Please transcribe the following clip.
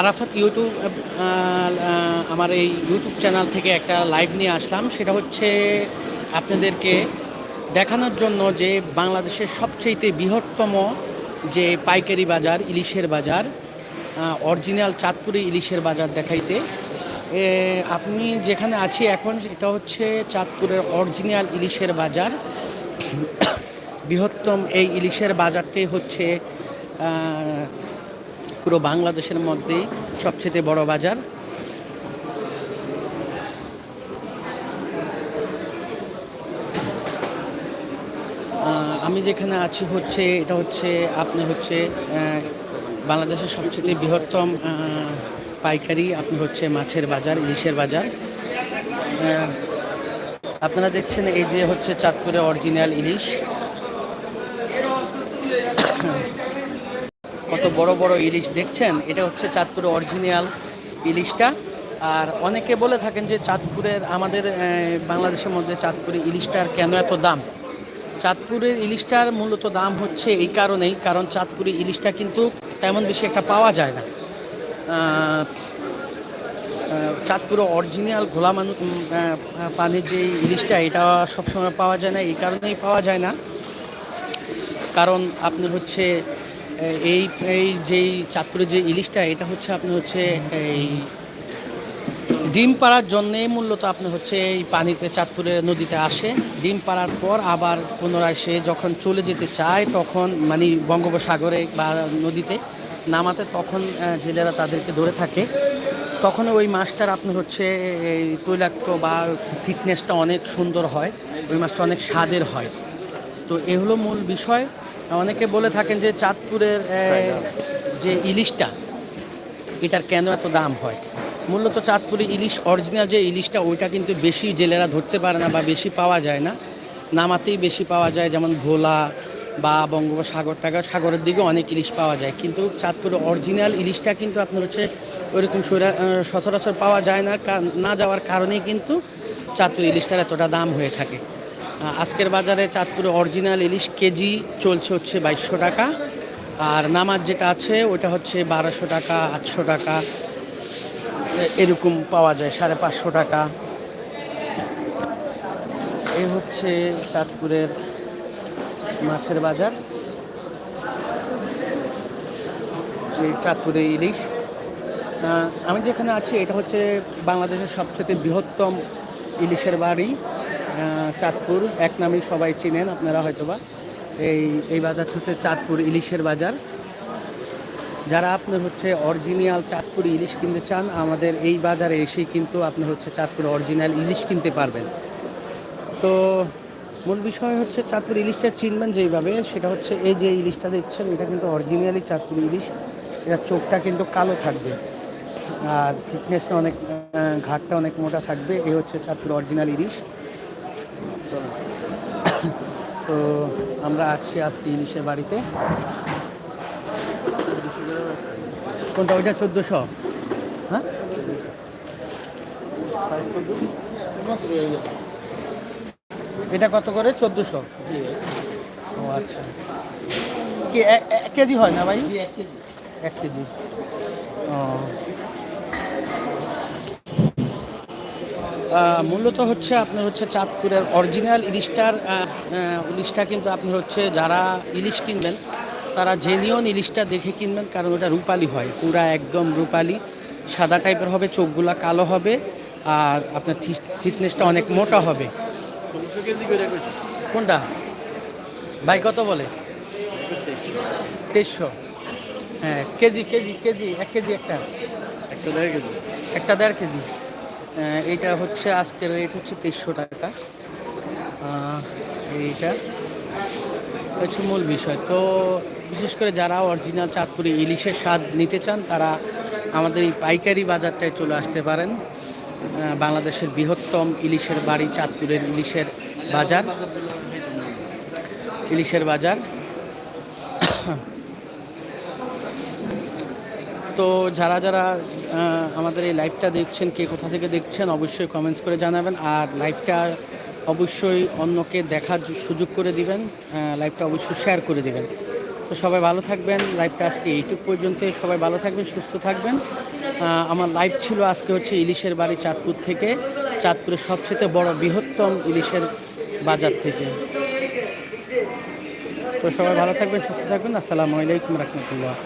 Arafat YouTube আমার এই YouTube channel থেকে একটা লাইভ নিয়ে আসলাম। সেটা হচ্ছে আপনাদেরকে দেখানোর জন্য যে বাংলাদেশের সবচেয়ে বৃহত্তম যে পাইকারি বাজার, ইলিশের বাজার অরিজিনাল চাঁদপুরি ইলিশের বাজার দেখাইতে। আপনি যেখানে আছি এখন, এটা হচ্ছে চাঁদপুরের অরিজিনাল ইলিশের বাজার। বৃহত্তম এই ইলিশের বাজারটি হচ্ছে পুরো বাংলাদেশের মধ্যেই সবচেয়ে বড় বাজার। আমি যেখানে আছি হচ্ছে, এটা হচ্ছে, আপনি হচ্ছে বাংলাদেশের সবচেয়ে বৃহত্তম পাইকারি, আপনি হচ্ছে মাছের বাজার, ইলিশের বাজার। আপনারা দেখছেন এই যে হচ্ছে চাঁদপুরে অরিজিনাল ইলিশ। কত বড় বড় ইলিশ দেখছেন? এটা হচ্ছে চাঁদপুরে অরিজিনাল ইলিশটা। আর অনেকে বলে থাকেন যে চাঁদপুরের আমাদের বাংলাদেশের মধ্যে চাঁদপুরে ইলিশটার কেন এত দাম? চাঁদপুরের ইলিশটার মূলত দাম হচ্ছে এই কারণেই কারণ চাঁদপুরে ইলিশটা কিন্তু তেমন বেশি একটা পাওয়া যায় না। চাঁদপুরে অরিজিনাল ঘোলা মান উম, আহ, পানির যে ইলিশটা এটা সবসময় পাওয়া যায় না এই কারণেই পাওয়া যায় না। কারণ আপনি হচ্ছে এই এই যেই চাঁদপুরের যে ইলিশটা, এটা হচ্ছে আপনি হচ্ছে এই ডিম পাড়ার জন্যেই মূলত আপনি হচ্ছে এই পানিতে চাঁদপুরের নদীতে আসে। ডিম পাড়ার পর আবার পুনরায় সে যখন চলে যেতে চায়, তখন মানে বঙ্গোপসাগরে বা নদীতে নামাতে, তখন জেলেরা তাদেরকে ধরে থাকে। তখন ওই মাছটার আপনি হচ্ছে এই তৈলাক্ত বা ফিটনেসটা অনেক সুন্দর হয়, ওই মাছটা অনেক স্বাদের হয়। তো এ হলো মূল বিষয়। অনেকে বলে থাকেন যে চাঁদপুরের যে ইলিশটা এটার কেন এত দাম হয়? মূলত চাঁদপুরে ইলিশ অরিজিনাল যে ইলিশটা ওইটা কিন্তু বেশি জেলেরা ধরতে পারে না বা বেশি পাওয়া যায় না। নামাতেই বেশি পাওয়া যায় যেমন ভোলা বা বঙ্গোপসাগর টাগর সাগরের দিকে অনেক ইলিশ পাওয়া যায়। কিন্তু চাঁদপুরে অরিজিনাল ইলিশটা কিন্তু আপনার হচ্ছে ওইরকম সৈরা- সচরাচর পাওয়া যায় না না যাওয়ার কারণেই কিন্তু চাঁদপুর ইলিশটার এতটা দাম হয়ে থাকে। আজকের বাজারে চাঁদপুরে অরিজিনাল ইলিশ কেজি চলছে হচ্ছে বাইশশো টাকা। আর নামাজ যেটা আছে ওটা হচ্ছে বারোশো টাকা, আটশো টাকা। এরকম পাওয়া যায়, সাড়ে পাঁচশো টাকা। এই হচ্ছে চাঁদপুরের মাছের বাজার। এই চাঁদপুরে ইলিশ। আমি যেখানে আছি, এটা হচ্ছে বাংলাদেশের সবচেয়ে বৃহত্তম ইলিশের বাড়ি। চাঁদপুর, এক নামেই সবাই চিনেন আপনারা হয়তোবা। এই এই বাজার হচ্ছে চাঁদপুর ইলিশের বাজার। যারা আপনার হচ্ছে অরিজিনাল চাঁদপুর ইলিশ কিনতে চান, আমাদের এই বাজারে এসেই কিন্তু আপনার হচ্ছে চাঁদপুর অরিজিনাল ইলিশ কিনতে পারবেন। তো মূল বিষয় হচ্ছে চাঁদপুর ইলিশটা চিনবেন যেইভাবে, সেটা হচ্ছে এই যে ইলিশটা দেখছেন, এটা কিন্তু অরিজিনালি চাঁদপুর ইলিশ। এটার চোখটা কিন্তু কালো থাকবে। আর থিকনেসটা অনেক ঘাটটা অনেক মোটা থাকবে। এই হচ্ছে চাঁদপুর অরিজিনাল ইলিশ। তো আমরা আসছি আজকে ইলিশের বাড়িতে। কোনটা? ওইটা চোদ্দোশো। হ্যাঁ? এটা কত করে? চোদ্দোশো। ও আচ্ছা। কি এক কেজি হয় না ভাই? এক কেজি। ও। মূলত হচ্ছে আপনার হচ্ছে চাঁদপুরের অরিজিনাল ইলিশটার ইলিশটা কিন্তু আপনার হচ্ছে যারা ইলিশ কিনবেন তারা জেনিয়ন ইলিশটা দেখে কিনবেন কারণ ওটা রূপালি হয়। পুরা একদম রূপালি সাদা টাইপের হবে চোখগুলা কালো হবে আর আপনার ফিটনেসটা অনেক মোটা হবে। কোনটা? ভাই কত বলে? তেইশশো। হ্যাঁ কেজি কেজি কেজি এক কেজি একটা। একশো দেড় কেজি। একটা দেড় কেজি। এইটা হচ্ছে আজকের রেট হচ্ছে তেইশশো টাকা। এইটা হচ্ছে মূল বিষয়। তো বিশেষ করে যারা অরিজিনাল চাঁদপুরি ইলিশের স্বাদ নিতে চান, তারা আমাদের এই পাইকারি বাজারটায় চলে আসতে পারেন। বাংলাদেশের বৃহত্তম ইলিশের বাড়ি চাঁদপুরের ইলিশের বাজার। ইলিশের বাজার। তো যারা যারা আমাদের এই লাইভটা দেখছেন, কে কোথা থেকে দেখছেন, অবশ্যই কমেন্টস করে জানাবেন। আর লাইভটা অবশ্যই অন্যকে দেখার সুযোগ করে দিবেন লাইভটা অবশ্যই শেয়ার করে দিবেন। তো সবাই ভালো থাকবেন লাইভটা আজকে এইটুক পর্যন্তই। সবাই ভালো থাকবেন, সুস্থ থাকবেন। আমার লাইভ ছিল আজকে হচ্ছে ইলিশের বাড়ি চাঁদপুর থেকে। চাঁদপুরের সবচেয়ে বড় বৃহত্তম ইলিশের বাজার থেকে। তো সবাই ভালো থাকবেন, সুস্থ থাকবেন। আসসালামু আলাইকুম রহমতুল্লাহ।